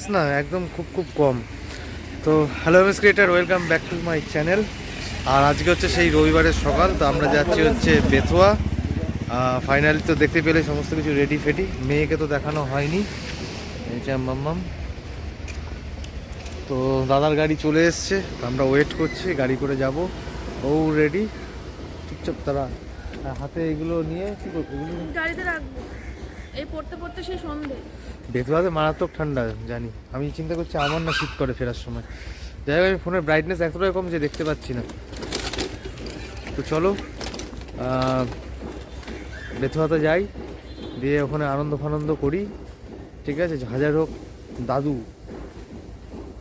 Brightness না একদম খুব খুব কম। তো hello MS creator welcome back to my channel আর আজকে হচ্ছে সেই রবিবারের সকাল, তো আমরা যাচ্ছি হচ্ছে বেথুয়া। ফাইনালি তো দেখতে পেলে সমস্ত কিছু রেডি ফেডি। মেয়েকে তো দেখানো হয়নি। মাম্মাম। তো দাদার গাড়ি চলে এসছে আমরা ওয়েট করছি, গাড়ি করে যাব। ও রেডি চুপচাপ তারা হাতে এগুলো নিয়ে কি করব? গাড়িতে রাখব। এই পড়তে পড়তে সেই সন্ধে। বেতুয়াতে মারাত্মক ঠান্ডা জানি। আমি চিন্তা করছি আমার না শীত করে ফেরার সময়। যাই হোক আমি ফোনের ব্রাইটনেস এতটাই কম যে দেখতে পাচ্ছি না। তো চলো আহ, বেতুয়াতে যাই দিয়ে ওখানে আনন্দ ফানন্দ করি। ঠিক আছে হাজার হোক। দাদু।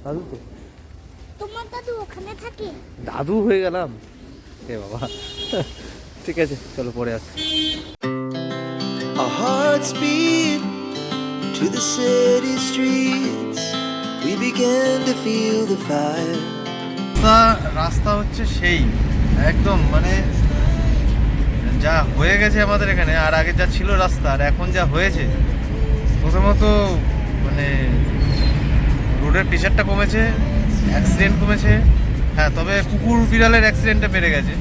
দাদু তো? তোমার দাদু ওখানে থাকে? দাদু হয়ে গেলাম? এ বাবা। ঠিক আছে চলো পরে আসছি। To the city streets. We began to feel the fire. রাস্তা হচ্ছে সেই একদম মানে যা হয়ে গেছে আমাদের এখানে, আর আগে যা ছিল রাস্তা, আর এখন যা হয়েছে, প্রথমত মানে রোডের প্রেশারটা কমেছে অ্যাক্সিডেন্ট কমেছে হ্যাঁ তবে কুকুর বিড়ালের অ্যাক্সিডেন্টটা বেড়ে গেছে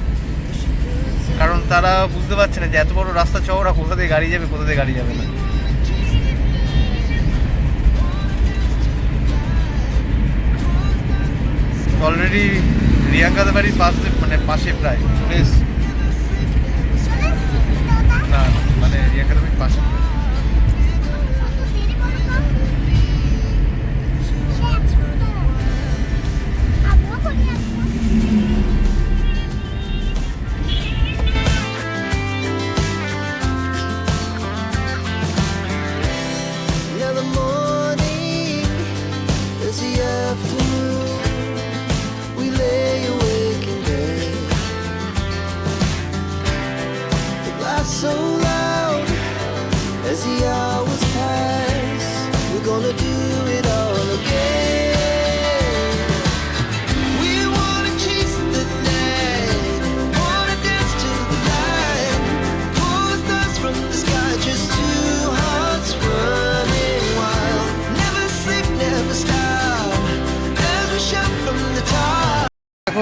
কারণ তারা বুঝতে পারছে না যে এত বড় রাস্তা চওড়া কোথা দিয়ে গাড়ি যাবে, কোথা দিয়ে গাড়ি যাবে না রিয়াঙ্কাদের বাড়ির পাশে মানে পাশে প্রায়। চলে না মানে রিয়াঙ্কাদের বাড়ির পাশে।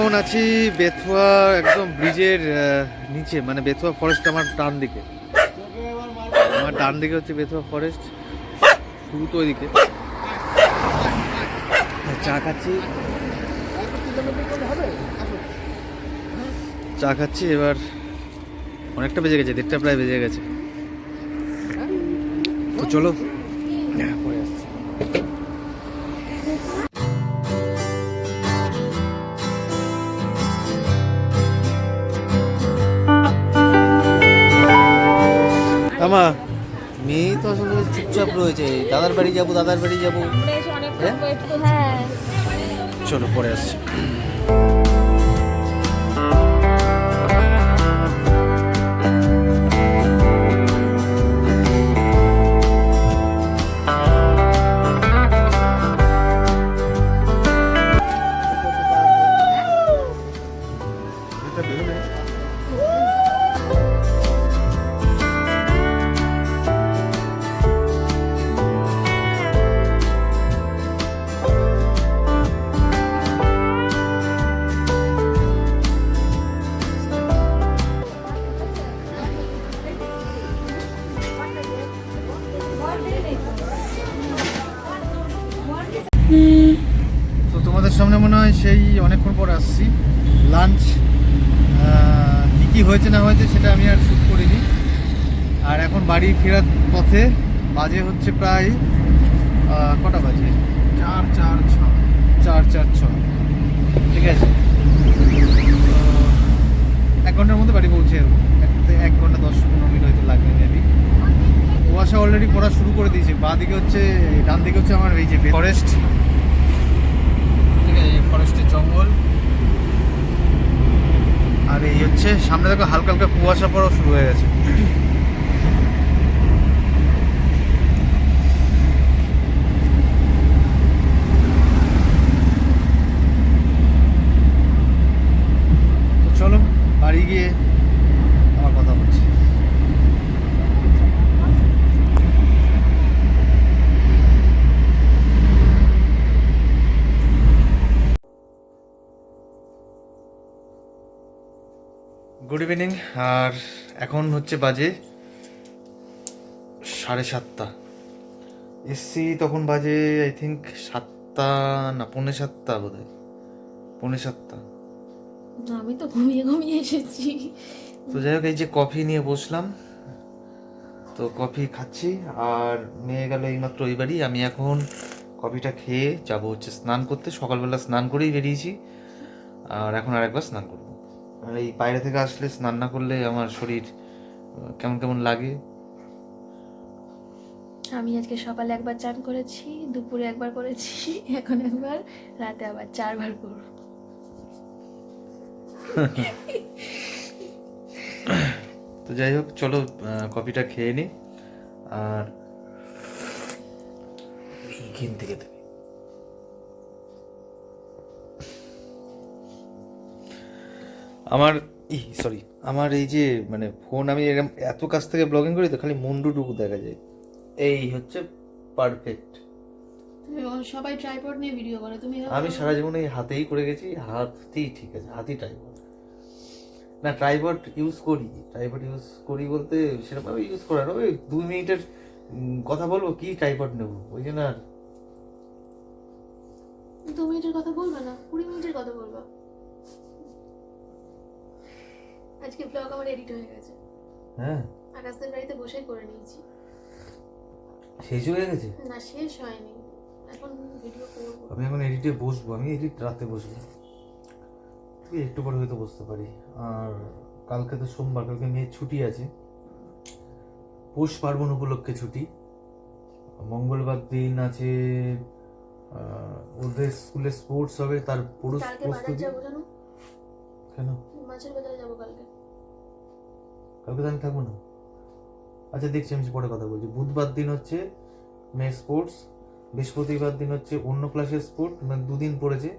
এখন আছি? বেথুয়া একদম ব্রিজের নিচে মানে বেথুয়া ফরেস্ট আমার ডান দিকে। আমার ডান দিকে হচ্ছে বেথুয়া ফরেস্ট শুরু তো ওইদিকে। চা খাচ্ছি। চা খাচ্ছি এবার অনেকটা বেজে গেছে দেড়টা প্রায় বেজে গেছে। তো চলো। হ্যাঁ, পরে আসছি। তো আসলে চুপচাপ রয়েছে। দাদার বাড়ি যাব দাদার বাড়ি যাব। হ্যাঁ? হ্যাঁ চলো পরে আসছি। পর আসছি। লাঞ্চ কী কী হয়েছে না হয়েছে সেটা আমি আর শ্যুট করিনি। আর এখন বাড়ি ফেরার পথে বাজে হচ্ছে প্রায় কটা বাজে? চার চার ছ। চার চার ছ। ঠিক আছে। এক ঘণ্টার মধ্যে বাড়ি পৌঁছে যাব। এক- এক ঘণ্টা দশ পনেরো মিনিট হয়তো লাগবে মেবি কুয়াশা অলরেডি পড়া শুরু করে দিয়েছে। বাঁ দিকে হচ্ছে ডান দিকে হচ্ছে আমার এই যে ফরেস্ট ঠিক আছে এই ফরেস্টের জঙ্গল। আর এই হচ্ছে সামনে দেখো হালকা হালকা কুয়াশা পড়াও শুরু হয়ে গেছে তো চলো বাড়ি গিয়ে আমার কথা বলছি ইভিনিং আর এখন হচ্ছে বাজে সাড়ে সাতটা। এসছি তখন বাজে আই থিঙ্ক সাতটা না পৌনে সাতটা বোধ হয় পৌনে সাতটা। আমি তো ঘুমিয়ে ঘুমিয়ে এসেছি। তো যাই হোক এই যে কফি নিয়ে বসলাম। তো কফি খাচ্ছি আর মেয়ে গেল এইমাত্র ওই বাড়ি। আমি এখন কফিটা খেয়ে যাব হচ্ছে স্নান করতে। সকালবেলা স্নান করেই বেরিয়েছি। আর এখন আরেকবার স্নান করব। এই বাইরে থেকে আসলে স্নান না করলে আমার শরীর কেমন কেমন লাগে? আমি আজকে সকালে একবার চান করেছি দুপুরে একবার করেছি এখন একবার রাতে আবার চারবার করব। তো যাই হোক চলো কফিটা খেয়ে নি। আর থেকে আমার ই সরি আমার এই যে মানে ফোন আমি এরম এত কাছ থেকে ব্লগিং করি তো খালি মুন্ডুটুকু দেখা যায়। এই হচ্ছে পারফেক্ট সবাই ট্রাইপড নিয়ে ভিডিও করে তুমি আমি সারা জীবন এই হাতেই করে গেছি হাতই ঠিক আছে হাতই ট্রাইপড না ট্রাইপড ইউজ করি ট্রাইপড ইউজ করি বলতে সেরকমভাবে ইউজ করার ওই দুই মিনিটের কথা বলব কি ট্রাইপড নেব ওই জন্য আর। দু মিনিটের কথা বলবা না কুড়ি মিনিটের কথা বলবা। আজকে ব্লগ আমার এডিট হয়ে গেছে। হ্যাঁ। আকাশদের বাড়িতে বসেই করে নিয়েছি। শেষ হয়ে গেছে? না শেষ হয়নি। এখন ভিডিও করব। আমি এখন এডিটে বসবো আমি এডিট রাতে বসবো। তুই একটু পরে হয়তো বসতে পারি। আর কালকে তো সোমবার কালকে মেয়ের ছুটি আছে। পৌষ পার্বণ উপলক্ষে ছুটি। মঙ্গলবার দিন আছে ওদের স্কুলে স্পোর্টস হবে তার পুরো প্রস্তুতি। কেন? মাছের বাজারে যাব কালকে। কালকে তো আমি থাকব না? আচ্ছা দেখছি আমি পরে কথা বলছি। বুধবার দিন হচ্ছে মেয়ে স্পোর্টস বৃহস্পতিবার দিন হচ্ছে অন্য ক্লাসের স্পোর্ট মানে দুদিন পড়েছে।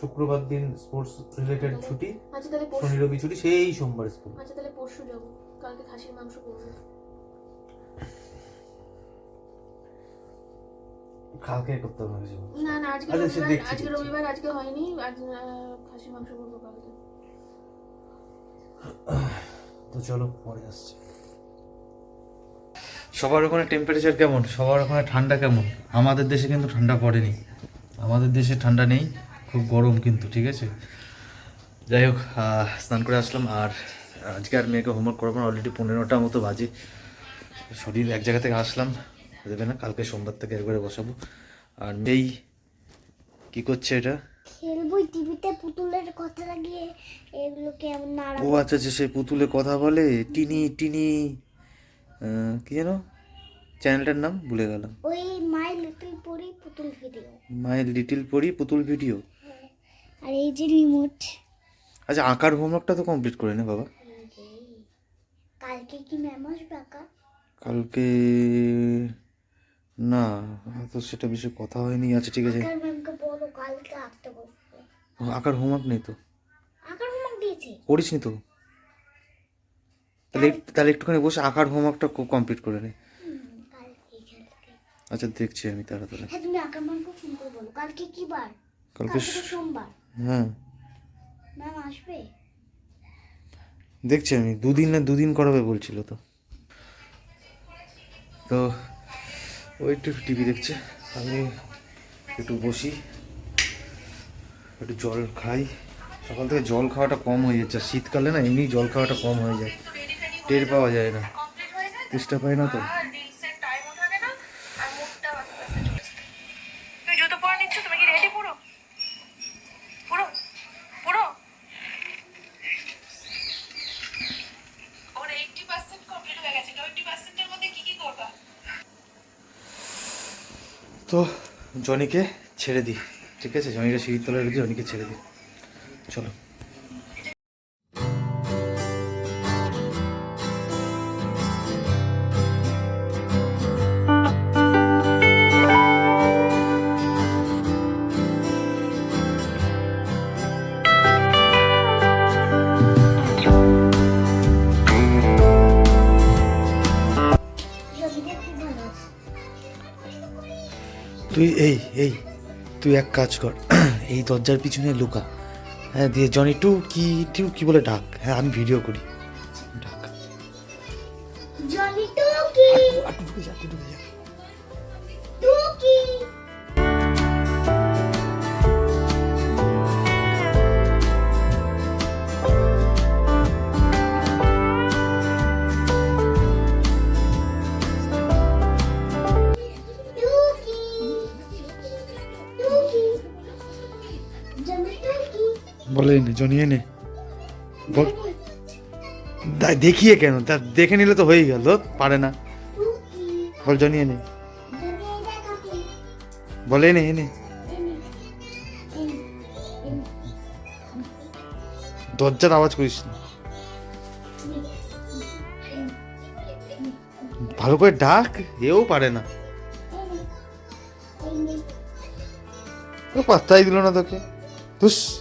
শুক্রবার দিন স্পোর্টস রিলেটেড ছুটি আচ্ছা তাহলে শনি রবি ছুটি সেই সোমবার স্কুল আচ্ছা তাহলে পরশু যাব। কালকে খাসির মাংস করব। কালকে করতে হবে না না আজকে আচ্ছা, আজকে রবিবার আজকে হয়নি। আজ খাসির মাংস করব কালকে। তো চলো পরে আসছি। সবার ওখানে টেম্পারেচার কেমন? সবার ওখানে ঠান্ডা কেমন? আমাদের দেশে কিন্তু ঠান্ডা পড়েনি। আমাদের দেশে ঠান্ডা নেই, খুব গরম কিন্তু, ঠিক আছে? যাই হোক স্নান করে আসলাম, আর আজকে আর মেয়েকে হোমওয়ার্ক করব না অলরেডি পনেরোটা মতো বাজে। শরীর এক জায়গা থেকে আসলাম, দেবে না, কালকে সোমবার থেকে একবারে বসাবো। আর মেয়েই কি করছে এটা? খেলবই টিভিতে পুতুলের কথা লাগিয়ে এগুলোকে এমন ও আচ্ছা আচ্ছা সে পুতুলে কথা বলে টিনি টিনি কি যেন? চ্যানেলটার নাম ভুলে গেলাম। ওই মাই লিটল পরি পুতুল ভিডিও। মাই লিটিল পরি পুতুল ভিডিও। আর এই যে রিমোট। আচ্ছা আঁকার হোমওয়ার্কটা তো কমপ্লিট করে নে বাবা। কালকে কি ম্যাম আসবে আঁকা? কালকে না তো সেটা বিষয়ে কথা হয়নি। আচ্ছা ঠিক আছে। আঁকার হোমওয়ার্ক নেই তো? করিস নি তো? তাহলে তাহলে একটুখানি বসে আঁকার হোমওয়ার্কটা কমপ্লিট করে নে। আচ্ছা দেখছি আমি তাড়াতাড়ি। হ্যাঁ তুমি আঁকার ম্যামকে ফোন করে বলো। কালকে কি বার? কালকে সোমবার। হ্যাঁ। ম্যাম আসবে? দেখছি আমি দুদিন না দুদিন করাবে বলছিল তো। তো ও একটু টিভি দেখছে। আমি একটু বসি, একটু জল খাই। সকাল থেকে জল খাওয়াটা কম হয়ে যাচ্ছে। শীতকালে না, এমনি জল খাওয়াটা কম হয়ে যায়। টের পাওয়া যায় না। চেষ্টা পাই না তো তুমি জুতো পরে নিচ্ছ তুমি কি রেডি পুরো পুরো পুরো ওর এইটটি পার্সেন্ট কমপ্লিট হয়ে গেছে টোয়েন্টি পার্সেন্টের মধ্যে কি কি করবা তো জনিকে ছেড়ে দিই ঠিক আছে? জনিটা সিঁড়ির তলায় রেখে জনিকে ছেড়ে দিই চলো। তুই এই এই তুই এক কাজ কর এই দরজার পিছনে লুকা হ্যাঁ দিয়ে জনি টু কি টু কি বলে ডাক হ্যাঁ আমি ভিডিও করি ডাক জনি টুকি একটু বলে এনে জনি এনে বল। দা- দেখিয়ে কেন? তা দেখে নিলে তো হয়েই গেল, পারে না। বল, জনি এনে। জনি এটা কাকি বলে, এনে এনে। দরজার আওয়াজ করিস না। ভালো করে ডাক, এও পারে না। পাত্তাই দিল না তোকে। তুস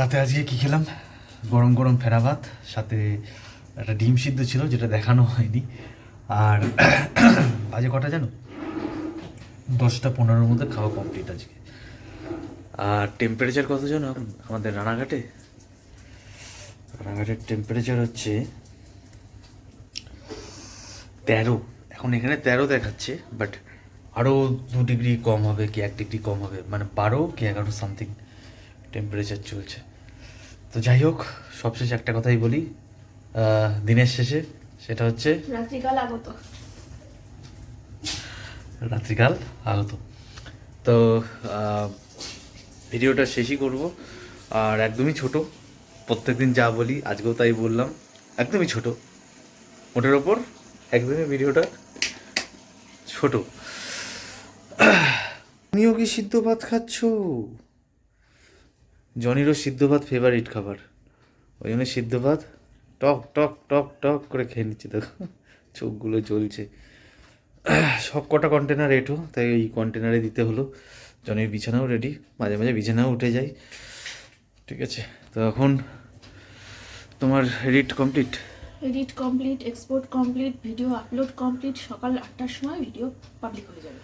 রাতে আজকে কি খেলাম? গরম গরম ফেরা ভাত, সাথে একটা ডিম সিদ্ধ ছিল যেটা দেখানো হয়নি। আর বাজে কটা জানো? দশটা পনেরোর মধ্যে খাওয়া কমপ্লিট আজকে। আর টেম্পারেচার কত জানো আমাদের রানাঘাটে? রানাঘাটের টেম্পারেচার হচ্ছে তেরো। এখন এখানে তেরো দেখাচ্ছে বাট আরও দু ডিগ্রি কম হবে, কি এক ডিগ্রি কম হবে মানে বারো কি এগারো সামথিং টেম্পারেচার চলছে। তো যাই হোক সবশেষে একটা কথাই বলি। দিনের শেষে সেটা হচ্ছে রাত্রিকাল আগত। রাত্রিকাল আগত। তো ভিডিওটা শেষই করব। আর একদমই ছোট প্রত্যেকদিন যা বলি আজকেও তাই বললাম একদমই ছোট। ওটার ওপর একদমই ভিডিওটা ছোট। তুমিও কি সিদ্ধ ভাত খাচ্ছ? জনিরও সিদ্ধ ভাত ফেভারিট খাবার। ওই জন্য সিদ্ধ ভাত টক টক টক টক করে খেয়ে নিচ্ছে দেখো। চোখগুলো জ্বলছে। সব কটা কন্টেনার রেটও তাই এই কন্টেনারে দিতে হলো। জনের বিছানাও রেডি মাঝে মাঝে বিছানাও উঠে যায়। ঠিক আছে, তো এখন তোমার edit complete edit complete export complete video upload complete সকাল আটটার সময় ভিডিও পাবলিক হয়ে যাবে।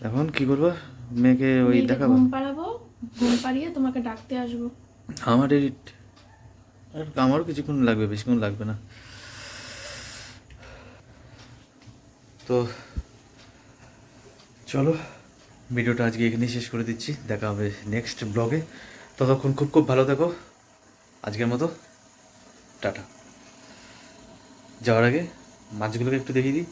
এখন কি করব? মেয়েকে ওই দেখাবো। ঘুম পাড়াবো ঘুম পাড়িয়ে তোমাকে ডাকতে আসব। আমার এডিট আর আমারও কিছুক্ষণ লাগবে বেশিক্ষণ লাগবে না। তো চলো ভিডিওটা আজকে এখানেই শেষ করে দিচ্ছি। দেখা হবে নেক্সট ব্লগে ততক্ষণ খুব খুব ভালো থাকো। আজকের মতো টাটা। যাওয়ার আগে মাছগুলোকে একটু দেখিয়ে দিই।